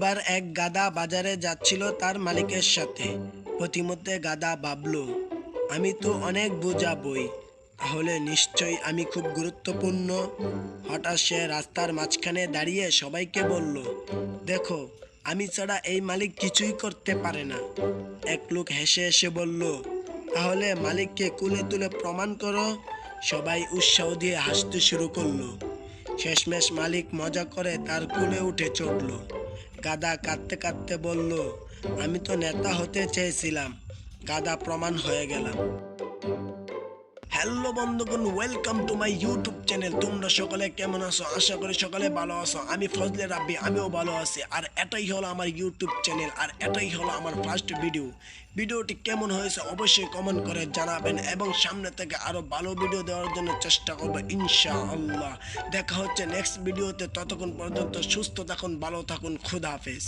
একবার এক গাদা বাজারে যাচ্ছিল তার মালিকের সাথে। প্রতিমধ্যে গাদা ভাবলো, আমি তো অনেক বোঝা বই তাহলে নিশ্চয়ই আমি খুব গুরুত্বপূর্ণ। হঠাৎ সে রাস্তার মাঝখানে দাঁড়িয়ে সবাইকে বলল, দেখো, আমি ছাড়া এই মালিক কিছুই করতে পারে না। এক লোক হেসে হেসে বলল, তাহলে মালিককে কুলে তুলে প্রমাণ করো। সবাই উৎসাহ দিয়ে হাসতে শুরু করল। শেষমেশ মালিক মজা করে তার কুলে উঠে চড়ল। গাদা কাঁদতে কাঁদতে বলল আমি তো নেতা হতে চেয়েছিলাম। গাদা প্রমাণ হয়ে গেলাম। হ্যালো বন্ধুগণ welcome to my YouTube channel তোমরা সকলে কেমন আছো? আশা করি সকলে ভালো আছো। আমি ফজলে রাব্বি, আমিও ভালো আছি। আর এটাই হলো আমার ইউটিউব চ্যানেল আর এটাই হলো আমার ফার্স্ট ভিডিও ভিডিওটি কেমন হয়েছে অবশ্যই কমেন্ট করে জানাবেন এবং সামনে থেকে আরও ভালো ভিডিও দেওয়ার জন্য চেষ্টা করব, ইনশাআল্লাহ। দেখা হচ্ছে নেক্সট ভিডিওতে ততক্ষণ পর্যন্ত সুস্থ থাকুন, ভালো থাকুন। খুদা হাফেজ।